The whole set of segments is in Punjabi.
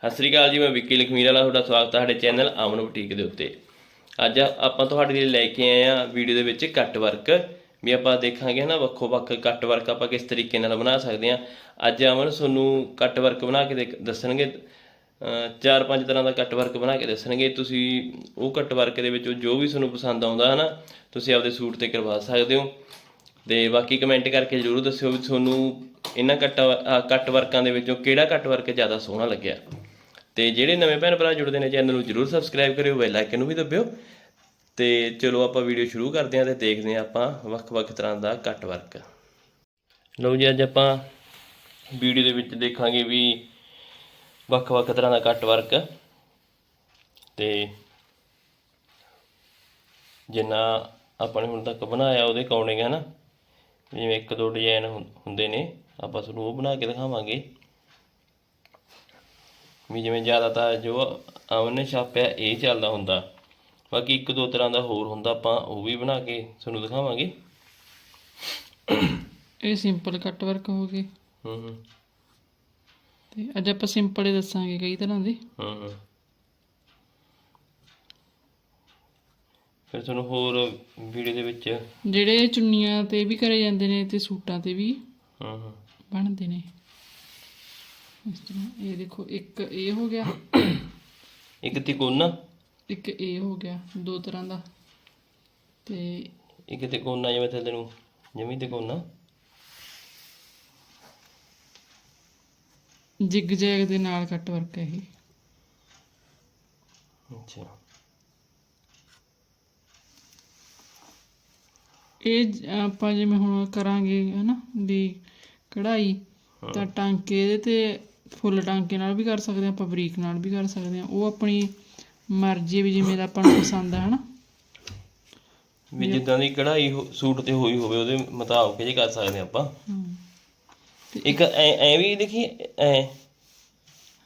ਸਤਿ ਸ੍ਰੀ ਅਕਾਲ ਜੀ, ਮੈਂ ਵਿੱਕੀ ਲਖਮੀਰ ਵਾਲਾ, ਤੁਹਾਡਾ ਸਵਾਗਤ ਹੈ ਸਾਡੇ ਚੈਨਲ ਅਮਨ ਬੁਟੀਕ ਦੇ ਉੱਤੇ। ਅੱਜ ਆਪਾਂ ਤੁਹਾਡੇ ਲਈ ਲੈ ਕੇ ਆਏ ਆ ਵੀਡੀਓ ਦੇ ਵਿੱਚ ਕੱਟ ਵਰਕ। ਵੀ ਆਪਾਂ ਦੇਖਾਂਗੇ ਹਨਾ, ਵੱਖੋ ਵੱਖ ਕੱਟ ਵਰਕ ਆਪਾਂ ਕਿਸ ਤਰੀਕੇ ਨਾਲ ਬਣਾ ਸਕਦੇ ਆ ਅੱਜ ਅਮਨ ਤੁਹਾਨੂੰ ਕੱਟ ਵਰਕ ਬਣਾ ਕੇ ਦੇਖ- ਦੱਸਣਗੇ। ਚਾਰ ਪੰਜ ਤਰ੍ਹਾਂ ਦਾ ਕੱਟ ਵਰਕ ਬਣਾ ਕੇ ਦੱਸਣਗੇ। ਤੁਸੀਂ ਉਹ ਕੱਟ ਵਰਕ ਦੇ ਵਿੱਚੋਂ ਜੋ ਵੀ ਤੁਹਾਨੂੰ ਪਸੰਦ ਆਉਂਦਾ ਹਨਾ, ਤੁਸੀਂ ਆਪਦੇ ਸੂਟ ਤੇ ਕਰਵਾ ਸਕਦੇ ਹੋ। ਤੇ ਬਾਕੀ ਕਮੈਂਟ ਕਰਕੇ ਜਰੂਰ ਦੱਸਿਓ ਵੀ ਤੁਹਾਨੂੰ ਇਹਨਾਂ ਕੱਟ ਆਹ ਕੱਟ ਵਰਕਾਂ ਦੇ ਵਿੱਚੋਂ ਕਿਹੜਾ ਕੱਟ ਵਰਕ ਜ਼ਿਆਦਾ ਸੋਹਣਾ ਲੱਗਿਆ। ਤੇ ਜਿਹੜੇ ਨਵੇਂ ਭੈਣ ਭਰਾ ਜੁੜਦੇ ਨੇ ਚੈਨਲ ਨੂੰ ਜਰੂਰ ਸਬਸਕ੍ਰਾਈਬ ਕਰਿਓ ਬੈਲ ਆਈਕਨ ਨੂੰ ਵੀ ਦਬਿਓ। ਤੇ ਚਲੋ ਆਪਾਂ ਵੀਡੀਓ ਸ਼ੁਰੂ ਕਰਦੇ ਹਾਂ ਤੇ ਦੇਖਦੇ ਹਾਂ ਆਪਾਂ ਵੱਖ-ਵੱਖ ਤਰ੍ਹਾਂ ਦਾ ਕੱਟ ਵਰਕ। ਲਓ ਜੀ, ਅੱਜ ਆਪਾਂ ਵੀਡੀਓ ਦੇ ਵਿੱਚ ਦੇਖਾਂਗੇ ਵੀ ਵੱਖ-ਵੱਖ ਤਰ੍ਹਾਂ ਦਾ ਕੱਟ ਵਰਕ। ਤੇ ਜਿੰਨਾ ਆਪਾਂ ਨੇ ਹੁਣ ਤੱਕ ਬਣਾਇਆ ਉਹਦੇ ਅਕੋਰਡਿੰਗ ਹੈ ਨਾ, ਜਿਵੇਂ ਇੱਕ ਦੋ ਡਿਜ਼ਾਈਨ ਹੁੰਦੇ ਨੇ, ਆਪਾਂ ਤੁਹਾਨੂੰ ਉਹ ਬਣਾ ਕੇ ਦਿਖਾਵਾਂਗੇ। ਵੀ ਜਿਵੇਂ ਜ਼ਿਆਦਾਤਰ ਜੋ ਅਮਨ ਛਾਪਿਆ ਇਹ ਚੱਲਦਾ ਹੁੰਦਾ। ਬਾਕੀ ਇੱਕ ਦੋ ਤਰ੍ਹਾਂ ਦਾ ਹੋਰ ਹੁੰਦਾ ਆਪਾਂ ਉਹ ਵੀ ਬਣਾ ਕੇ ਤੁਹਾਨੂੰ ਦਿਖਾਵਾਂਗੇ। ਇਹ ਸਿੰਪਲ ਕੱਟ ਵਰਕ ਹੋ ਗਏ ਹੂੰ ਹੂੰ। ਤੇ ਅੱਜ ਆਪਾਂ ਸਿੰਪਲ ਹੀ ਦੱਸਾਂਗੇ ਕਈ ਤਰ੍ਹਾਂ ਦੇ। ਹੂੰ ਹੂੰ। ਫਿਰ ਤੁਹਾਨੂੰ ਹੋਰ ਵੀਡੀਓ ਦੇ ਵਿੱਚ ਜਿਹੜੇ ਚੁੰਨੀਆਂ ਤੇ ਵੀ ਕਰੇ ਜਾਂਦੇ ਨੇ ਤੇ ਸੂਟਾਂ ਤੇ ਵੀ ਹੂੰ ਹੂੰ। ਬਣਦੇ ਨੇ। ਇਸ ਤਰ੍ਹਾਂ ਇਹ ਦੇਖੋ ਇੱਕ ਇਹ ਹੋ ਗਿਆ। ਇੱਕ ਤਿਕੋਨਾ। ਇੱਕ ਇਹ ਹੋ ਗਿਆ ਦੋ ਤਰ੍ਹਾਂ ਦਾ। ਤੇ ਇੱਕ ਤਿਕੋਨਾ ਜਿਵੇਂ ਥੱਲੇ ਨੂੰ ਜਿਵੇਂ ਤਿਕੋਨਾ। ਜਿਗ ਜੈਗ ਦੇ ਨਾਲ ਕੱਟ ਵਰਕ ਹੈ ਇਹ। ਅੱਛਾ। ਇਹ ਆਪਾਂ ਜਿਵੇਂ ਹੁਣ ਕਰਾਂਗੇ ਹਨਾ ਵੀ ਕਢਾਈ ਤਾਂ ਟਾਂਕੇ ਤੇ ਫੁੱਲ ਟਾਂਕੇ ਨਾਲ ਵੀ ਕਰ ਸਕਦੇ ਆਪਾਂ ਬਰੀਕ ਨਾਲ ਵੀ ਕਰ ਸਕਦੇ ਹਾਂ। ਉਹ ਆਪਣੀ ਮਰਜ਼ੀ ਵੀ ਜਿਵੇਂ ਦਾ ਆਪਾਂ ਨੂੰ ਪਸੰਦ ਹੈ ਹਨਾ? ਵੀ ਜਿੱਦਾਂ ਦੀ ਕਢਾਈ ਸੂਟ ਤੇ ਹੋਈ ਹੋਵੇ ਉਹਦੇ ਮੁਤਾਬਕ ਜੇ ਕਰ ਸਕਦੇ ਆਪਾਂ। ਹਮ। ਇੱਕ ਐ ਐ ਵੀ ਦੇਖੀ ਐ?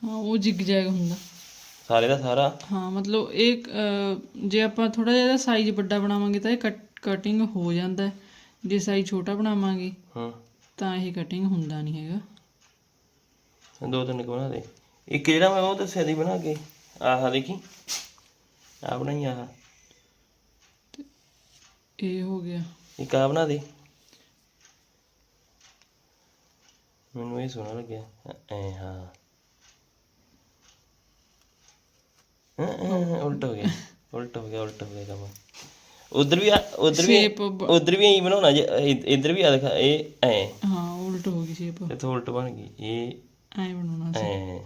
ਹਾਂ ਉਹ ਜਿਗ ਜੈਗ ਹੁੰਦਾ। ਸਾਰੇ ਦਾ ਸਾਰਾ? ਹਾਂ ਮਤਲਬ ਇਹ ਜੇ ਆਪਾਂ ਥੋੜਾ ਜਿਹਾ ਸਾਈਜ਼ ਵੱਡਾ ਬਣਾਵਾਂਗੇ ਤਾਂ ਇਹ ਕਟਿੰਗ ਹੋ ਜਾਂਦਾ ਜੇ ਸਾਈਜ਼ ਛੋਟਾ ਬਣਾਵਾਂਗੇ ਹਾਂ। ਤਾਂ ਇਹ ਕਟਿੰਗ ਹੁੰਦਾ ਨਹੀਂ ਹੈਗਾ। ਦੋ ਤਿੰਨ ਕੁ ਬਣਾ ਦੇ। ਇੱਕ ਜਿਹੜਾ ਮੈਂ ਉਹ ਦੱਸਿਆ ਦੀ ਬਣਾ ਕੇ ਆਹ ਦੇਖੀ। ਆ ਬਣਾਈ ਆਹ। ਇਹ ਹੋ ਗਿਆ। ਇੱਕ ਆ ਬਣਾ ਦੇ। ਮੈਨੂੰ ਇਹ ਸੋਹਣਾ ਲੱਗਿਆ। ਐ ਹਾਂ। ਉਲਟ ਹੋ ਗਿਆ। ਉਲਟ ਹੋ ਗਿਆ ਉਲਟ ਹੋ ਗਿਆ ਕੰਮ। ਉਧਰ ਵੀ ਉਧਰ ਵੀ ਉਧਰ ਵੀ ਐਂ ਬਣਾਉਣਾ ਜੇ ਇੱਧਰ ਵੀ ਆ ਦਿਖਾ ਇਹ ਐ। ਹਾਂ ਉਲਟ ਹੋ ਗਈ ਸ਼ੇਪ ਇੱਥੇ ਉਲਟ ਬਣ ਗਈ। ਇਹ ਐ ਬਣਾਉਣਾ ਸੀ। ਐ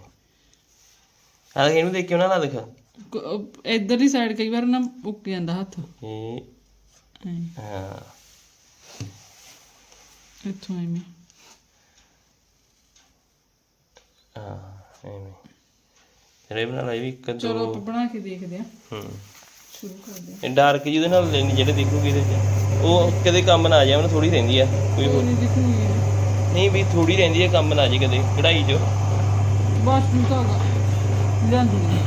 ਆ ਇਹਨੂੰ ਦੇਖ ਕੇ ਉਹਨਾਂ ਨਾਲ ਦਿਖਾ। ਇੱਧਰ ਦੀ ਸਾਈਡ ਕਈ ਵਾਰ ਨਾ ਉੱਕ ਜਾਂਦਾ ਹੱਥ। ਇਹ ਐਂ। ਹਾਂ। ਇੱਥੋਂ ਐਵੇਂ। ਹਾਂ ਐਵੇਂ। ਫਿਰ ਬਣਾ ਲਈ ਵੀ ਇੱਕ ਚਲੋ ਦੋ। ਆਪਾਂ ਬਣਾ ਕੇ ਦੇਖਦੇ ਹਾਂ। ਹੂੰ। ਸ਼ੁਰੂ ਕਰਦੇ ਹਾਂ। ਇਹ ਡਾਰਕ ਜਿਹਦੇ ਨਾਲ ਲੈਣੀ ਜਿਹੜੇ ਦੇਖੋਗੇ ਇਹਦੇ ਚ। ਉਹ ਕਦੇ ਕੰਮ ਨਾ ਆ ਉਹਨੂੰ ਥੋੜੀ ਰਹਿੰਦੀ ਆ ਕੋਈ ਹੋਰ। ਨਹੀਂ ਦਿਖੂਗੀ। ਨਹੀਂ ਵੀ ਥੋੜੀ ਰਹਿੰਦੀ ਆ ਕੰਮ ਨਾ ਜੇ ਕਦੇ ਕਢਾਈ ਚ। ਬਸ ਨੂੰ ਤਾਂ ਲਿਆਂਦੀ ਨਹੀਂ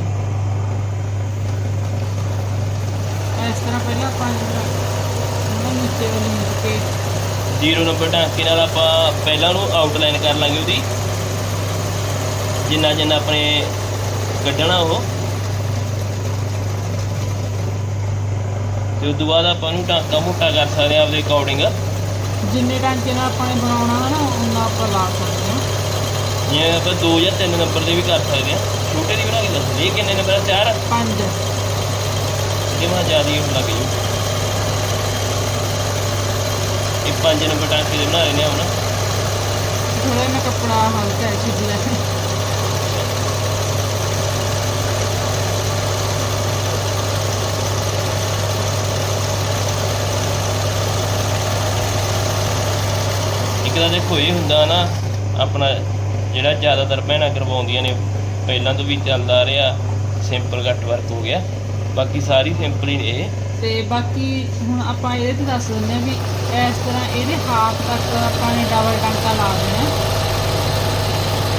ਇਸ ਤਰ੍ਹਾਂ ਪਹਿਲਾਂ ਉਹਨਾਂ ਨੀਚੇ ਵਾਲੀ ਕੇ ਜ਼ੀਰੋ ਨੰਬਰ ਟਾਂਕੇ ਨਾਲ ਆਪਾਂ ਪਹਿਲਾਂ ਨੂੰ ਆਊਟਲਾਈਨ ਕਰ ਲਾਂਗੇ ਉਹਦੀ। ਜਿੰਨਾ ਜਿੰਨਾ ਆਪਣੇ ਕੱਢਣਾ ਉਹ। ਤੇ ਉਸ ਤੋਂ ਬਾਅਦ ਆਪਾਂ ਨੂੰ ਟਾਂਕਾ ਮੋਟਾ ਕਰ ਸਕਦੇ ਆ ਆਪਦੇ ਅਕੋਰਡਿੰਗ ਜਿੰਨੇ ਟਾਂਕੇ ਨਾਲ ਆਪਾਂ ਨੇ ਬਣਾਉਣਾ ਹੈ ਨਾ ਉਹਨਾਂ ਆਪਾਂ ਲਾ ਸਕਦੇ ਹਾਂ। ਜਿਵੇਂ ਆਪਾਂ 2 ਜਾਂ 3 ਨੰਬਰ ਦੇ ਵੀ ਕਰ ਸਕਦੇ ਆ ਛੋਟੇ ਦੀ ਬਣਾ ਕੇ ਦੱਸ ਇਹ ਕਿੰਨੇ ਨੰਬਰ ਆ? ਚਾਰ? ਪੰਜ। ਇਹ ਮਾ ਜ਼ਿਆਦਾ ਹੀ ਲੱਗ ਜੂ ਇਹ 5 ਨੰਬਰ ਟਾਂਕੇ ਦੇ ਬਣਾ ਰਹੇ ਨੇ ਹੁਣ। ਥੋੜਾ ਜਿਹਾ ਕੱਪੜਾ ਹਲਕਾ ਹੈ ਛਿੱਜ ਲੈ ਇੱਕ ਤਾਂ ਦੇਖੋ ਇਹ ਹੁੰਦਾ ਨਾ ਆਪਣਾ ਜਿਹੜਾ ਜ਼ਿਆਦਾਤਰ ਭੈਣਾਂ ਕਰਵਾਉਂਦੀਆਂ ਨੇ ਪਹਿਲਾਂ ਤੋਂ ਵੀ ਚੱਲਦਾ ਰਿਹਾ ਸਿੰਪਲ ਕੱਟ ਵਰਕ ਹੋ ਗਿਆ ਬਾਕੀ ਸਾਰੀ ਸਿੰਪਲ ਹੀ ਨੇ ਇਹ। ਤੇ ਬਾਕੀ ਹੁਣ ਆਪਾਂ ਇਹਦੇ ਤੇ ਦੱਸ ਦਿੰਦੇ ਆ ਵੀ ਇਸ ਤਰ੍ਹਾਂ ਇਹਦੇ ਹਾਫ ਤੱਕ ਆਪਾਂ ਨੇ ਡਬਲ ਟਾਂਕਾ ਲਾ ਦੇਣਾ।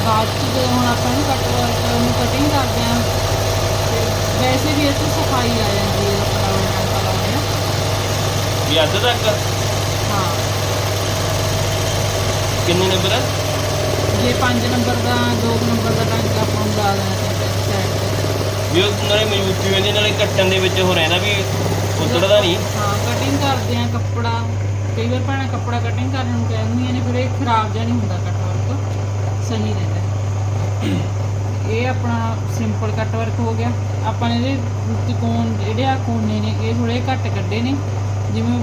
ਬਾਅਦ ਚ ਜਦੋਂ ਹੁਣ ਆਪਾਂ ਇਹਨੂੰ ਕੱਟ ਨੂੰ ਕਟਿੰਗ ਕਰਦੇ ਆ ਤੇ ਵੈਸੇ ਵੀ ਇਹ 'ਚ ਸਫ਼ਾਈ ਆ ਜਾਂਦੀ ਹੈ ਡਬਲ ਟਾਂਕਾ ਲਾਉਂਦੇ ਆ ਵੀ ਅੱਧ ਤੱਕ ਹਾਂ ਕਿੰਨੇ ਨੰਬਰ ਆ? ਜੇ 5 ਨੰਬਰ ਦਾ 2 ਨੰਬਰ ਦਾ ਟਾਂਕਾ ਆਪਾਂ ਨੂੰ ਲਾ ਦੇਣਾ ਚਾਹੀਦਾ ਵੀ ਉਹ ਨਾਲੇ ਮਜ਼ਬੂਤੀ ਹੋ ਜਾਂਦੀ ਨਾਲੇ ਕੱਟਣ ਦੇ ਵਿੱਚ ਉਹ ਰਹਿੰਦਾ ਵੀ ਉਤਰਦਾ ਨਹੀਂ। ਹਾਂ ਕਟਿੰਗ ਕਰਦੇ ਆ ਕੱਪੜਾ। ਕਈ ਵਾਰ ਭਾਣਾ ਕੱਪੜਾ ਕਟਿੰਗ ਕਰਨ ਨੂੰ ਕਹਿੰਦੀਆਂ ਨੇ ਫਿਰ ਇਹ ਖਰਾਬ ਜਿਹਾ ਨਹੀਂ ਹੁੰਦਾ ਕੱਟ ਵਰਕ ਸਹੀ ਰਹਿੰਦਾ ਇਹ ਆਪਣਾ ਸਿੰਪਲ ਕੱਟ ਵਰਕ ਹੋ ਗਿਆ। ਆਪਾਂ ਨੇ ਇਹਦੇ ਤਿਕੋਣ ਜਿਹੜੇ ਆ ਕੋਨੇ ਨੇ ਇਹ ਥੋੜੇ ਘੱਟ ਕੱਢੇ ਨੇ। ਜਿਵੇਂ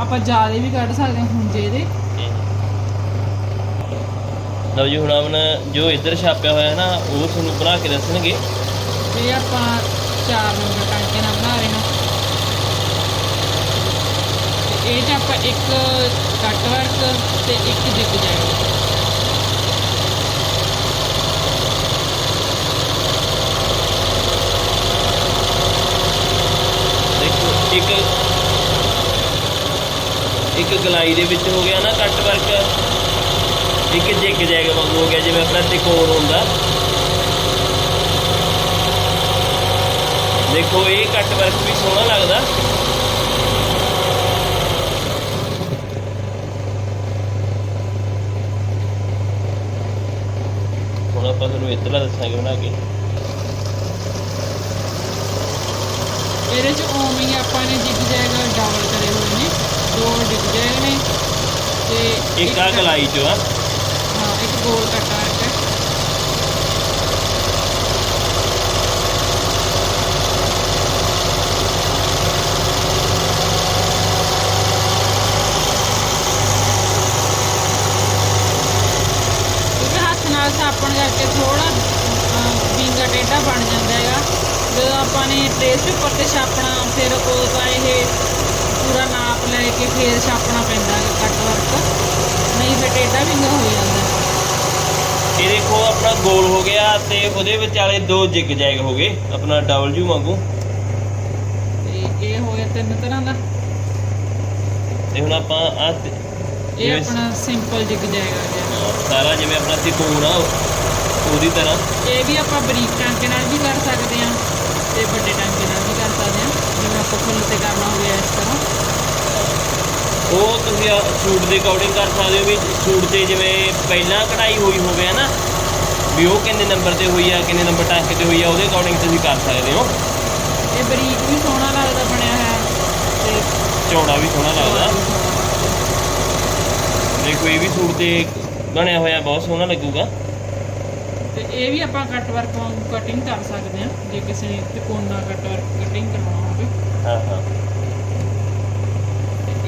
ਆਪਾਂ ਜ਼ਿਆਦਾ ਵੀ ਕੱਢ ਸਕਦੇ ਹਾਂ ਹੁੰਜੇ ਇਹਦੇ ਲਓ ਜੀ ਹੁਣ ਆਮਨ ਜੋ ਇੱਧਰ ਛਾਪਿਆ ਹੋਇਆ ਨਾ ਉਹ ਤੁਹਾਨੂੰ ਬਣਾ ਕੇ ਦੱਸਣਗੇ। ਤੇ ਆਪਾਂ ਚਾਰ ਨੰਬਰ ਟਾਂਕੇ ਨਾਲ ਬਣਾ ਰਹੇ ਹਾਂ। ਤੇ ਇਹ 'ਚ ਆਪਾਂ ਇੱਕ ਕੱਟ ਵਰਕ ਤੇ ਇੱਕ ਜਿੱਗ ਜਾਏਗਾ। ਇੱਕ ਇੱਕ ਗਲਾਈ ਦੇ ਵਿੱਚ ਹੋ ਗਿਆ ਨਾ ਕੱਟ ਵਰਕ ਇੱਕ ਜਿਗ ਜੈਗ ਵਾਂਗੂ ਹੋ ਗਿਆ ਜਿਵੇਂ ਆਪਣਾ ਤਿਕੋਣ ਹੁੰਦਾ। ਦੇਖੋ ਇਹ ਕੱਟ ਵਰਕ ਵੀ ਸੋਹਣਾ ਲੱਗਦਾ। ਹੁਣ ਆਪਾਂ ਤੁਹਾਨੂੰ ਇੱਧਰਲਾ ਦੱਸਾਂਗੇ ਬਣਾ ਕੇ। ਇਹਦੇ 'ਚ ਹੀ ਆਪਾਂ ਨੇ ਜਿੱਗ ਜਾਏਗਾ ਡਬਲ ਕਰੇ ਹੋਏ ਨੇ। ਦੋ ਜਿੱਗ ਜਾਏਗਾ ਨੇ ਤੇ ਇੱਕ ਆ ਗਲਾਈ ਚੋਂ ਆ। ਹਾਂ ਇੱਕ ਕੱਟਾ ਹੈ ਹੱਥ ਨਾਲ ਸਾਪਣ ਕਰਕੇ ਥੋੜਾ ਵਿੰਗਾ ਟੇਢਾ ਬਣ ਜਾਂਦਾ ਹੈਗਾ। ਜਦੋਂ ਆਪਾਂ ਨੇ ਟ੍ਰੇਸ ਪੇਪਰ ਤੇ ਛਾਪਣਾ, ਫਿਰ ਉਹ ਤਾਂ ਇਹ ਪੂਰਾ ਨਾਪ ਲੈ ਕੇ ਫਿਰ ਛਾਪਣਾ ਪੈਂਦਾ ਹੈ ਕੱਟ ਵਰਕ ਨਹੀਂ, ਫਿਰ ਟੇਢਾ ਵਿੰਗਾ ਹੋ ਜਾਂਦਾ। ਇਹ ਦੇਖੋ ਆਪਣਾ ਗੋਲ ਹੋ ਗਿਆ ਤੇ ਉਹਦੇ ਵਿਚਾਲੇ ਦੋ ਜਿਗ ਜੈਗ ਹੋ ਗਏ ਆਪਣਾ ਡਬਲ ਯੂ ਵਾਂਗੂ। ਤੇ ਇਹ ਹੋ ਗਿਆ ਤਿੰਨ ਤਰ੍ਹਾਂ ਦਾ। ਤੇ ਹੁਣ ਆਪਾਂ ਆ ਇਹ ਆਪਣਾ ਸਿੰਪਲ ਜਿਗ ਜਾਏਗਾ। ਗਿਆ ਸਾਰਾ ਜਿਵੇਂ ਆਪਣਾ ਤਿਕੋਣ ਆ ਉਹਦੀ ਤਰ੍ਹਾਂ। ਇਹ ਵੀ ਆਪਾਂ ਬਰੀਕ ਟਾਂਕੇ ਨਾਲ ਵੀ ਕਰ ਸਕਦੇ ਹਾਂ ਤੇ ਵੱਡੇ ਟਾਂਕੇ ਨਾਲ ਵੀ ਕਰ ਸਕਦੇ ਹਾਂ। ਜਿਵੇਂ ਆਪਾਂ ਫੁੱਲ ਤੇ ਕਰਨਾ ਹੋਵੇ ਇਸ ਤਰ੍ਹਾਂ। ਉਹ ਤੁਸੀਂ ਆ ਸੂਟ ਦੇ ਅਕੋਰਡਿੰਗ ਕਰ ਸਕਦੇ ਹੋ ਵੀ ਸੂਟ ਤੇ ਜਿਵੇਂ ਪਹਿਲਾਂ ਕਢਾਈ ਹੋਈ ਹੋਵੇ ਹੈ ਨਾ ਵੀ ਉਹ ਕਿੰਨੇ ਨੰਬਰ ਤੇ ਹੋਈ ਆ ਕਿੰਨੇ ਨੰਬਰ ਟਾਂਕੇ ਤੇ ਹੋਈ ਆ ਉਹਦੇ ਅਕੋਰਡਿੰਗ ਤੁਸੀਂ ਕਰ ਸਕਦੇ ਹੋ। ਇਹ ਬਰੀਕ ਵੀ ਸੋਹਣਾ ਲੱਗਦਾ ਬਣਿਆ ਹੋਇਆ ਤੇ ਚੌੜਾ ਵੀ ਸੋਹਣਾ ਲੱਗਦਾ। ਦੇਖੋ ਇਹ ਵੀ ਸੂਟ ਤੇ ਬਣਿਆ ਹੋਇਆ ਬਹੁਤ ਸੋਹਣਾ ਲੱਗੂਗਾ। ਤੇ ਇਹ ਵੀ ਆਪਾਂ ਕੱਟ ਵਰਕ ਕਟਿੰਗ ਕਰ ਸਕਦੇ ਹਾਂ ਜੇ ਕਿਸੇ ਨੇ ਤਿਕੋਣਾ ਕੱਟ ਵਰਕ ਕਟਿੰਗ ਕਰਵਾਉਣਾ ਹੋਵੇ। ਹਾਂ ਹਾਂ।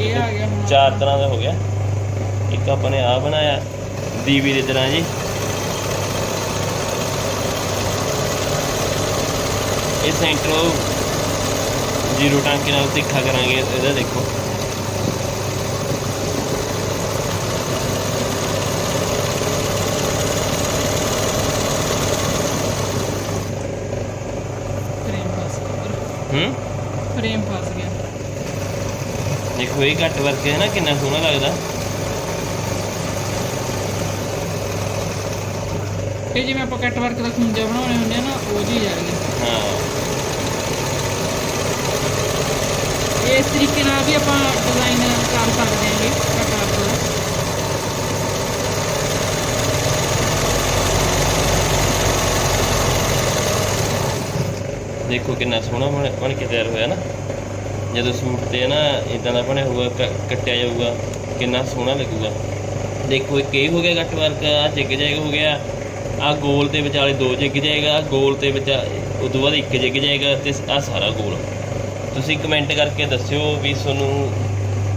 ਇਹ ਆ ਗਿਆ ਹੁਣ। ਚਾਰ ਤਰ੍ਹਾਂ ਦਾ ਹੋ ਗਿਆ। ਇੱਕ ਆਪਾਂ ਨੇ ਆ ਬਣਾਇਆ ਦੀਵੀ ਦੀ ਤਰ੍ਹਾਂ ਜੀ। ਇਹ ਸੈਂਟਰ ਜ਼ੀਰੋ ਟਾਂਕੇ ਨਾਲ ਤਿੱਖਾ ਕਰਾਂਗੇ ਇਹਦਾ ਦੇਖੋ। ਫਰੇਮ ਫਸ ਗਿਆ ਹੂੰ? ਫਰੇਮ ਫਸ ਗਿਆ। ਦੇਖੋ ਇਹ ਘੱਟ ਵਰਕ ਹੈ ਨਾ ਕਿੰਨਾ ਸੋਹਣਾ ਲੱਗਦਾ। ਇਹ ਜਿਵੇਂ ਆਪਾਂ ਕੱਟ ਵਰਕ ਦਾ ਖੁੰਝਾ ਬਣਾਉਣੇ ਹੁੰਦੇ ਆ ਨਾ ਉਹ ਜੀ ਆ ਗਈ। ਹਾਂ। ਇਸ ਤਰੀਕੇ ਨਾਲ ਵੀ ਆਪਾਂ ਡਿਜ਼ਾਈਨ ਕਰ ਸਕਦੇ ਹਾਂ ਕੱਟ ਵਰਕ ਦਾ। ਦੇਖੋ ਕਿੰਨਾ ਸੋਹਣਾ ਬਣ ਬਣ ਕੇ ਤਿਆਰ ਹੋਇਆ ਨਾ। ਜਦੋਂ ਸੂਟ ਤੇ ਨਾ ਇਦਾਂ ਦਾ ਬਣਿਆ ਹੋਊਗਾ, ਕ- ਕੱਟਿਆ ਜਾਊਗਾ, ਕਿੰਨਾ ਸੋਹਣਾ ਲੱਗੂਗਾ। ਦੇਖੋ, ਇੱਕ ਇਹ ਹੋ ਗਿਆ ਕੱਟ ਵਰਕ ਆ ਜਿੱਗ ਜੈਗ ਹੋ ਗਿਆ ਆ ਗੋਲ 'ਤੇ ਵਿਚਾਲੇ ਦੋ ਜਿੱਗ ਜਾਏਗਾ ਆਹ ਗੋਲ 'ਤੇ ਵਿੱਚ ਉਸ ਤੋਂ ਬਾਅਦ ਇੱਕ ਜਿੱਗ ਜਾਏਗਾ ਤੇ ਆ ਸਾਰਾ ਗੋਲ। ਤੁਸੀਂ ਕਮੈਂਟ ਕਰਕੇ ਦੱਸਿਓ ਵੀ ਤੁਹਾਨੂੰ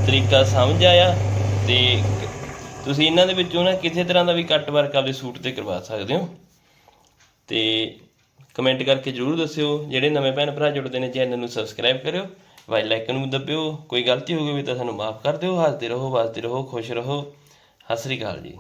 ਤਰੀਕਾ ਸਮਝ ਆਇਆ, ਤੇ ਤੁਸੀਂ ਇਹਨਾਂ ਦੇ ਵਿੱਚੋਂ ਨਾ ਕਿਸੇ ਤਰ੍ਹਾਂ ਦਾ ਵੀ ਕੱਟ ਵਰਕ ਆਪਦੇ ਸੂਟ ਤੇ ਕਰਵਾ ਸਕਦੇ ਹੋ। ਤੇ ਕਮੈਂਟ ਕਰਕੇ ਜਰੂਰ ਦੱਸਿਓ, ਜਿਹੜੇ ਨਵੇਂ ਭੈਣ ਭਰਾ ਜੁੜਦੇ ਨੇ, ਚੈਨਲ ਨੂੰ ਸਬਸਕ੍ਰਾਈਬ ਕਰਿਓ ਵਾਈਲ ਲਾਈਕਨ ਨੂੰ ਦੱਬਿਓ, ਕੋਈ ਗਲਤੀ ਹੋ ਗਈ ਵੀ ਤਾਂ ਸਾਨੂੰ ਮਾਫ ਕਰ ਦਿਓ, ਹੱਸਦੇ ਰਹੋ ਵੱਸਦੇ ਰਹੋ, ਖੁਸ਼ ਰਹੋ। ਸਤਿ ਸ੍ਰੀ ਅਕਾਲ ਜੀ।